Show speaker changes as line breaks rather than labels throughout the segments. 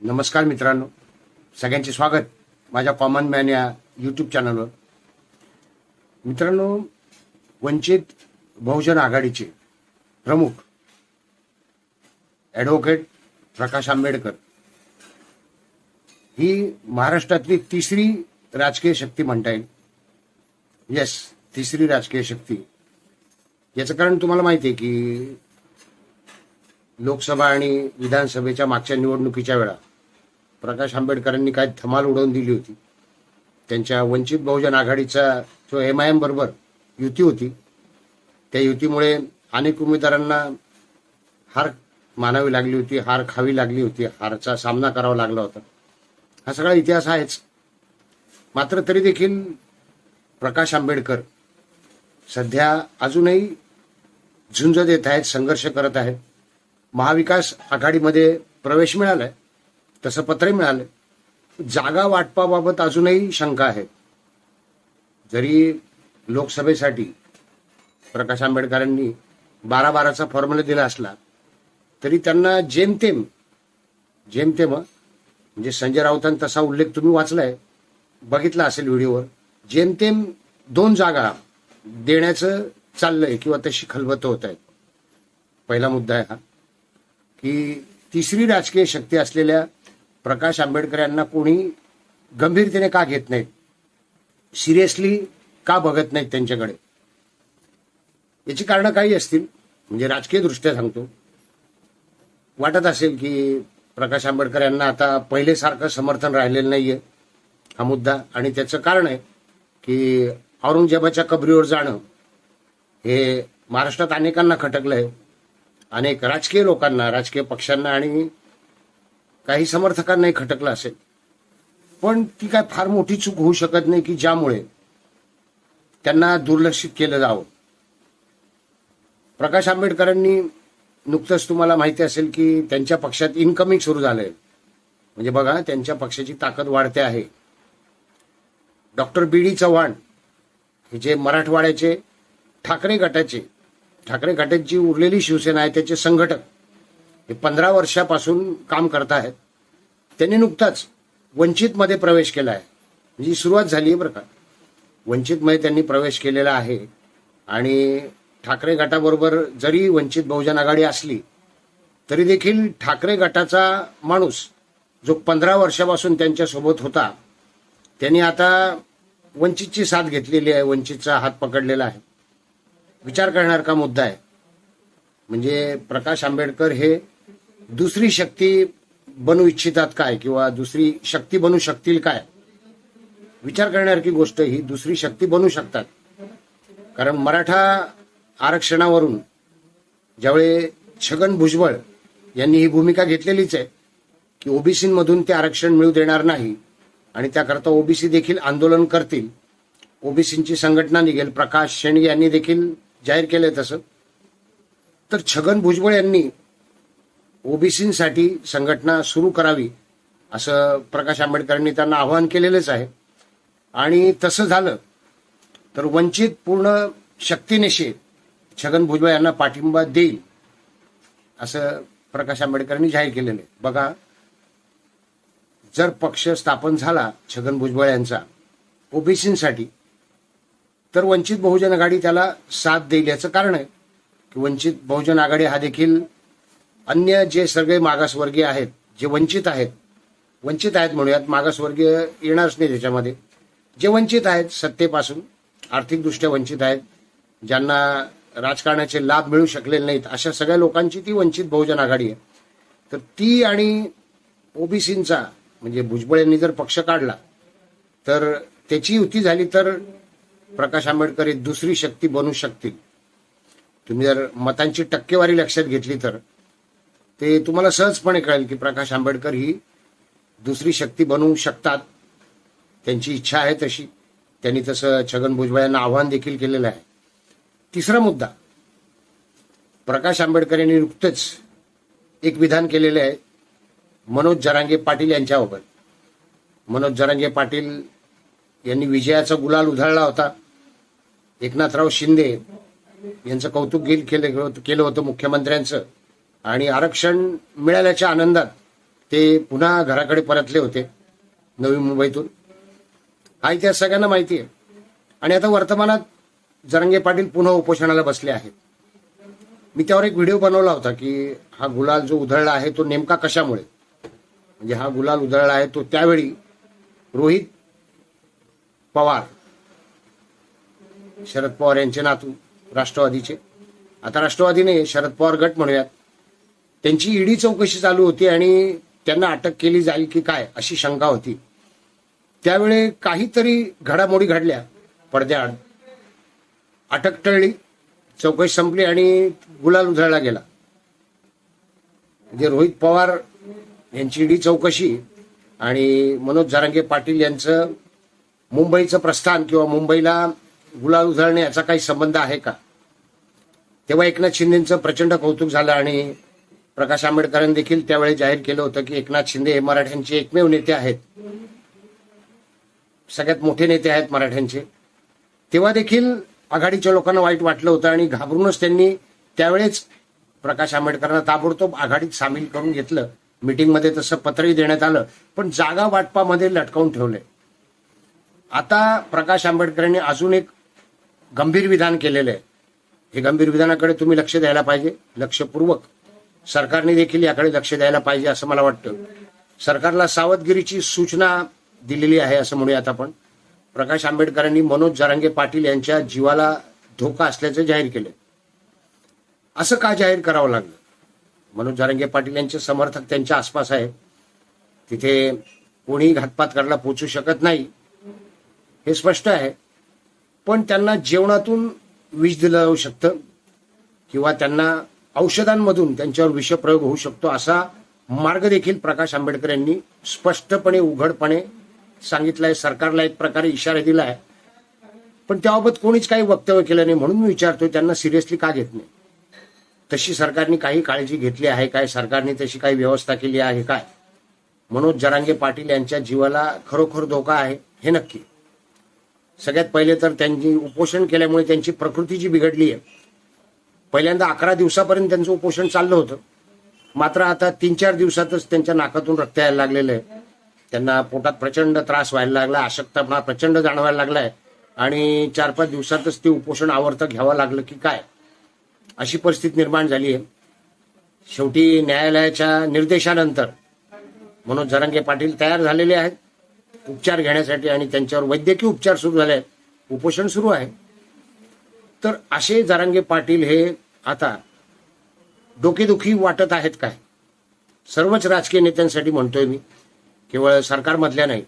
नमस्कार मित्रांनो. सगळ्यांचे स्वागत माझ्या कॉमन मॅन या यूट्यूब चॅनलवर मित्रांनो वंचित बहुजन आघाडीचे प्रमुख ॲडव्होकेट प्रकाश आंबेडकर ही महाराष्ट्रातली तिसरी राजकीय शक्ती म्हणता येईल. येस तिसरी राजकीय शक्ती. याचं कारण तुम्हाला माहिती आहे की लोकसभा आणि विधानसभेच्या मागच्या निवडणुकीच्या वेळा प्रकाश आंबेडकरांनी काय धमाल उडवून दिली होती. त्यांच्या वंचित बहुजन आघाडीचा जो एम आय एम बरोबर युती होती त्या युतीमुळे अनेक उमेदवारांना हार मानावी लागली होती हार खावी लागली होती हारचा सामना करावा लागला होता. हा सगळा इतिहास आहेच. मात्र तरी देखील प्रकाश आंबेडकर सध्या अजूनही झुंज देत आहेत संघर्ष करत आहेत. महाविकास आघाडीमध्ये प्रवेश मिळालाय तसं पत्रही मिळालंय. जागा वाटपाबाबत अजूनही शंका आहे. जरी लोकसभेसाठी प्रकाश आंबेडकरांनी बारा बाराचा फॉर्म्युला दिला असला तरी त्यांना जेमतेम जेमतेम म्हणजे संजय राऊतांनी तसा उल्लेख तुम्ही वाचलाय बघितला असेल व्हिडिओवर जेमतेम दोन जागा देण्याचं चाललंय किंवा तशी खलबत होत आहेत. पहिला मुद्दा आहे हा. की तिसरी राजकीय शक्ती असलेल्या प्रकाश आंबेडकर यांना कोणी गंभीरतेने का घेत नाहीत? सिरियसली का बघत नाहीत त्यांच्याकडे? याची कारणं काही असतील. म्हणजे राजकीय दृष्ट्या सांगतो. वाटत असेल की प्रकाश आंबेडकर यांना आता पहिलेसारखं समर्थन राहिलेलं नाहीये हा मुद्दा. आणि त्याचं कारण आहे की औरंगजेबाच्या कबरीवर जाणं हे महाराष्ट्रात अनेकांना खटकलं आहे अनेक राजकीय लोकांना राजकीय पक्षांना आणि काही समर्थकांनाही खटकलं असेल. पण ती काय फार मोठी चूक होऊ शकत नाही की ज्यामुळे त्यांना दुर्लक्षित केलं जावं. प्रकाश आंबेडकरांनी नुकतंच तुम्हाला माहिती असेल की त्यांच्या पक्षात इनकमिंग सुरू झालंय. म्हणजे बघा त्यांच्या पक्षाची ताकद वाढते आहे. डॉक्टर बी डी चव्हाण हे जे मराठवाड्याचे ठाकरे गटाचे ठाकरे गटाची जी उरलेली शिवसेना आहे त्याचे संघटक. हे पंधरा वर्षापासून काम करत आहेत त्यांनी नुकताच वंचितमध्ये प्रवेश केला आहे. म्हणजे ही सुरुवात झाली आहे बरं का. वंचितमध्ये त्यांनी प्रवेश केलेला आहे. आणि ठाकरे गटाबरोबर जरी वंचित बहुजन आघाडी असली तरी देखील ठाकरे गटाचा माणूस जो पंधरा वर्षापासून त्यांच्यासोबत होता त्यांनी आता वंचितची साथ घेतलेली आहे वंचितचा हात पकडलेला आहे. विचार करणार का मुद्दा आहे? म्हणजे प्रकाश आंबेडकर हे दुसरी शक्ती बनू इच्छितात काय? किंवा दुसरी शक्ती बनू शकतील काय? विचार करण्यासारखी गोष्ट ही दुसरी शक्ती बनू शकतात. कारण मराठा आरक्षणावरून ज्यावेळी छगन भुजबळ यांनी ही भूमिका घेतलेलीच आहे की ओबीसीमधून ते आरक्षण मिळू देणार नाही आणि त्याकरता ओबीसी देखील आंदोलन करतील ओबीसींची संघटना निघेल प्रकाश शेंडगे यांनी देखील जाहीर केलंय तसं. तर छगन भुजबळ यांनी ओबीसीसाठी संघटना सुरू करावी असं प्रकाश आंबेडकरांनी त्यांना आवाहन केलेलंच आहे. आणि तसं झालं तर वंचित पूर्ण शक्तीनिशी छगन भुजबळ यांना पाठिंबा देईल असं प्रकाश आंबेडकरांनी जाहीर केलेलं आहे. बघा जर पक्ष स्थापन झाला छगन भुजबळ यांचा ओबीसीसाठी तर वंचित बहुजन आघाडी त्याला साथ देईल याचं कारण आहे. की वंचित बहुजन आघाडी हा देखील अन्य जे सगळे मागासवर्गीय आहेत जे वंचित आहेत वंचित आहेत म्हणूयात मागासवर्गीय येणारच नाही त्याच्यामध्ये. जे वंचित आहेत सत्तेपासून आर्थिकदृष्ट्या वंचित आहेत ज्यांना राजकारणाचे लाभ मिळू शकलेले नाहीत अशा सगळ्या लोकांची ती वंचित बहुजन आघाडी आहे. तर ती आणि ओबीसींचा म्हणजे भुजबळ यांनी जर पक्ष काढला तर त्याची युती झाली तर प्रकाश आंबेडकर ही दुसरी शक्ती बनू शकतील. तुम्ही जर मतांची टक्केवारी लक्षात घेतली तर ते तुम्हाला सहजपणे कळेल की प्रकाश आंबेडकर ही दुसरी शक्ती बनवू शकतात. त्यांची इच्छा आहे तशी. त्यांनी तसं छगन भुजबळ यांना आव्हान देखील केलेलं आहे. तिसरा मुद्दा प्रकाश आंबेडकर यांनी नुकतंच एक विधान केलेलं आहे मनोज जरांगे पाटील यांच्याबाबत मनोज जरांगे पाटील यांनी विजयाचा गुलाल उधळला होता. एकनाथराव शिंदे यांचं कौतुक केलं केलं होतं मुख्यमंत्र्यांचं. आणि आरक्षण मिळाल्याच्या आनंदात ते पुन्हा घराकडे परतले होते नवी मुंबईतून. हा इतिहास सगळ्यांना माहिती आहे. आणि आता वर्तमानात जरंगे पाटील पुन्हा उपोषणाला बसले आहेत. मी त्यावर एक व्हिडिओ बनवला होता की हा गुलाल जो उधळला आहे तो नेमका कशामुळे? म्हणजे हा गुलाल उधळला आहे तो त्यावेळी रोहित पवार. शरद पवार यांचे नातू राष्ट्रवादीचे. आता राष्ट्रवादीने शरद पवार गट म्हणूयात. त्यांची ईडी चौकशी चालू होती आणि त्यांना अटक केली जाईल की काय अशी शंका होती. त्यावेळी काहीतरी घडामोडी घडल्या पडद्याआड. अटक टळली चौकशी संपली आणि गुलाल उधळला गेला. म्हणजे रोहित पवार यांची ईडी चौकशी आणि मनोज जारांगे पाटील यांचं मुंबईचं प्रस्थान किंवा मुंबईला गुलाल उधळणे याचा काही संबंध आहे का? तेव्हा एकनाथ शिंदेचं प्रचंड कौतुक झालं आणि प्रकाश आंबेडकरांनी देखील त्यावेळी जाहीर केलं होतं की एकनाथ शिंदे हे मराठ्यांचे एकमेव नेते आहेत. सगळ्यात मोठे नेते आहेत मराठ्यांचे. तेव्हा देखील आघाडीच्या लोकांना वाईट वाटलं होतं आणि घाबरूनच त्यांनी त्यावेळेस प्रकाश आंबेडकरांना ताबडतोब आघाडीत सामील करून घेतलं. मिटिंगमध्ये तसं पत्रही देण्यात आलं पण जागा वाटपामध्ये लटकावून ठेवले. आता प्रकाश आंबेडकरांनी अजून एक गंभीर विधान केलेलं आहे. हे गंभीर विधानाकडे तुम्ही लक्ष द्यायला पाहिजे. लक्षपूर्वक. सरकारने देखील याकडे लक्ष द्यायला पाहिजे असं मला वाटतं. सरकारला सावधगिरीची सूचना दिलेली आहे असं म्हणूयात आपण. प्रकाश आंबेडकरांनी मनोज जरांगे पाटील यांच्या जीवाला धोका असल्याचं जाहीर केलं असं का जाहीर करावं लागलं? मनोज जरांगे पाटील यांचे समर्थक त्यांच्या आसपास आहेत तिथे कोणीही घातपात करायला पोचू शकत नाही. हे स्पष्ट आहे. पण त्यांना जेवणातून विष दिलं जाऊ शकतं किंवा त्यांना औषधांमधून त्यांच्यावर विषप्रयोग होऊ शकतो असा मार्ग देखील प्रकाश आंबेडकर यांनी स्पष्टपणे उघडपणे सांगितलंय. सरकारला एक प्रकारे इशारा दिला आहे पण त्याबाबत कोणीच काही वक्तव्य केलं नाही म्हणून मी विचारतोय त्यांना सिरियसली का घेत नाही? तशी सरकारने काही काळजी घेतली आहे काय? सरकारने तशी काही व्यवस्था केली आहे काय? मनोज जरांगे पाटील यांच्या जीवाला खरोखर धोका आहे हे नक्की. सगळ्यात पहिले तर त्यांची उपोषण केल्यामुळे त्यांची प्रकृती जी बिघडली आहे. पहिल्यांदा अकरा दिवसापर्यंत त्यांचं उपोषण चाललं होतं. मात्र आता तीन चार दिवसातच त्यांच्या नाकातून रक्त यायला लागलेलं आहे. त्यांना पोटात प्रचंड त्रास व्हायला लागला अशक्तपणा प्रचंड जाणवायला लागलाय आणि चार पाच दिवसातच ते उपोषण आवर्त घ्यावं लागलं की काय? अशी परिस्थिती निर्माण झाली आहे. शेवटी न्यायालयाच्या निर्देशानंतर मनोज जरांगे पाटील तयार झालेले आहेत. उपचार घेण्यासाठी आणि त्यांच्यावर वैद्यकीय उपचार सुरू झाले. आहेत उपोषण सुरू आहे. तर असे जारांगे पाटील हे आता डोकेदुखी वाटत आहेत काय? सर्वच राजकीय नेत्यांसाठी म्हणतोय मी. केवळ सरकारमधल्या नाही.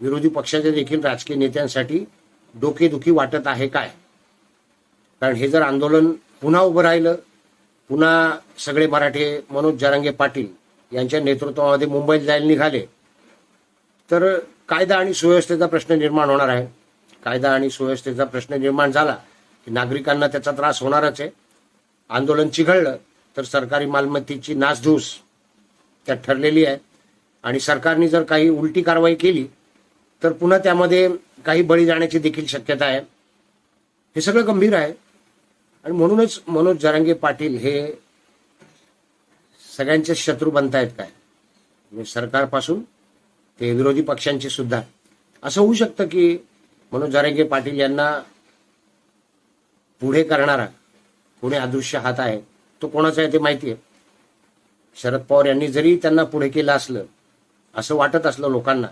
विरोधी पक्षाच्या देखील राजकीय नेत्यांसाठी डोकेदुखी वाटत आहे काय? कारण हे जर आंदोलन पुन्हा उभं राहिलं पुन्हा सगळे मराठे मनोज जारांगे पाटील यांच्या नेतृत्वामध्ये मुंबईत जायला निघाले तर कायदा आणि सुव्यवस्थेचा प्रश्न निर्माण होणार आहे. कायदा आणि सुव्यवस्थेचा प्रश्न निर्माण झाला की नागरिकांना त्याचा त्रास होणारच आहे. आंदोलन चिघळलं तर सरकारी मालमत्तेची नासधूस त्यात ठरलेली आहे. आणि सरकारने जर काही उलटी कारवाई केली तर पुन्हा त्यामध्ये काही बळी जाण्याची देखील शक्यता आहे. हे सगळं गंभीर आहे. आणि म्हणूनच मनोज जरांगे पाटील हे सगळ्यांचे शत्रू बनतायत काय? म्हणजे सरकारपासून ते विरोधी पक्षांचे सुद्धा. असं होऊ शकतं की मनोज जरांगे पाटील यांना पुढे करणारा कोणी अदृश्य हात आहे तो कोणाचा आहे ते माहिती आहे शरद पवार यांनी जरी त्यांना पुढे केलं असलं असं वाटत असलं लोकांना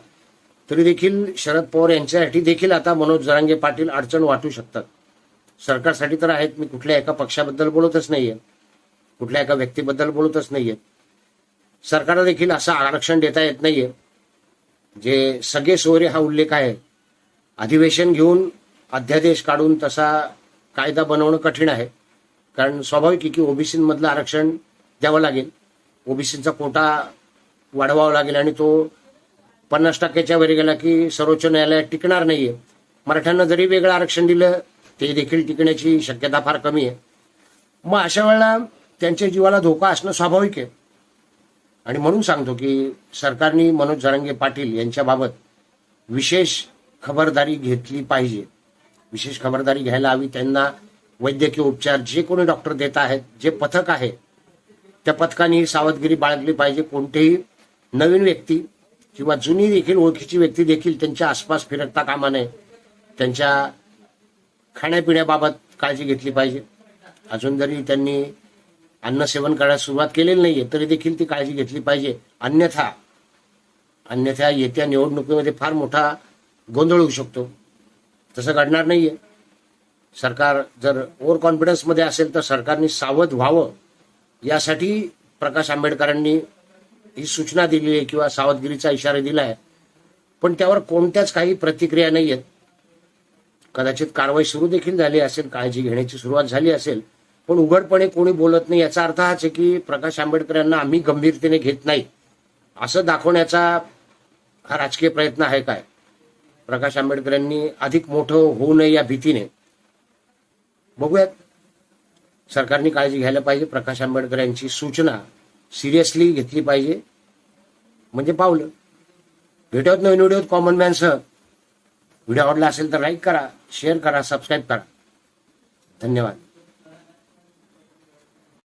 तरी देखील शरद पवार यांच्यासाठी देखील आता मनोज जरांगे पाटील अडचण वाटू शकतात. सरकारसाठी तर आहेत मी कुठल्या एका पक्षाबद्दल बोलतच नाहीये. कुठल्या एका व्यक्तीबद्दल बोलतच नाहीये. सरकारला देखील असं आरक्षण देता येत नाहीये. जे सगळे सोयरे हा उल्लेख आहे अधिवेशन घेऊन अध्यादेश काढून तसा कायदा बनवणं कठीण आहे. कारण स्वाभाविक आहे की ओबीसीमधलं आरक्षण द्यावं लागेल. ओबीसीचा कोटा वाढवावा लागेल आणि तो पन्नास टक्क्याच्या वर गेला की सर्वोच्च न्यायालयात टिकणार नाहीये. मराठ्यांना जरी वेगळं आरक्षण दिलं ते देखील टिकण्याची शक्यता फार कमी आहे. मग अशा वेळेला त्यांच्या जीवाला धोका असणं स्वाभाविक आहे. आणि म्हणून सांगतो की सरकारने मनोज जरांगे पाटील यांच्याबाबत विशेष खबरदारी घेतली पाहिजे. विशेष खबरदारी घ्यायला हवी. त्यांना वैद्यकीय उपचार जे कोणी डॉक्टर देत आहेत जे पथक आहे त्या पथकाने ही सावधगिरी बाळगली पाहिजे. कोणतेही नवीन व्यक्ती किंवा जुनी देखील ओळखीची व्यक्ती देखील त्यांच्या आसपास फिरकता कामा नये. त्यांच्या खाण्यापिण्याबाबत काळजी घेतली पाहिजे. अजून जरी त्यांनी अन्न सेवन करायला सुरुवात केलेली नाहीये तरी देखील ती काळजी घेतली पाहिजे. अन्यथा अन्यथा येत्या निवडणुकीमध्ये फार मोठा गोंधळ होऊ शकतो. तसं घडणार नाहीये. सरकार जर ओव्हर कॉन्फिडन्समध्ये असेल तर सरकारने सावध व्हावं. यासाठी प्रकाश आंबेडकरांनी ही सूचना दिली आहे किंवा सावधगिरीचा इशारा दिला आहे पण त्यावर कोणत्याच काही प्रतिक्रिया नाही आहेत कदाचित कारवाई सुरू देखील झाली असेल काळजी घेण्याची सुरुवात झाली असेल पण उघडपणे कोणी बोलत नाही. याचा अर्थ हाच आहे की प्रकाश आंबेडकर यांना आम्ही गंभीरतेने घेत नाही. असं दाखवण्याचा हा राजकीय प्रयत्न आहे काय? प्रकाश आंबेडकर यांनी अधिक मोठं होऊ नये या भीतीने. बघूयात. सरकारने काळजी घ्यायला पाहिजे. प्रकाश आंबेडकर यांची सूचना सिरियसली घेतली पाहिजे. म्हणजे पावलं. भेटत नवीन व्हिडिओत कॉमन मॅनसह व्हिडिओ आवडला असेल तर लाईक करा शेअर करा सबस्क्राईब करा. धन्यवाद.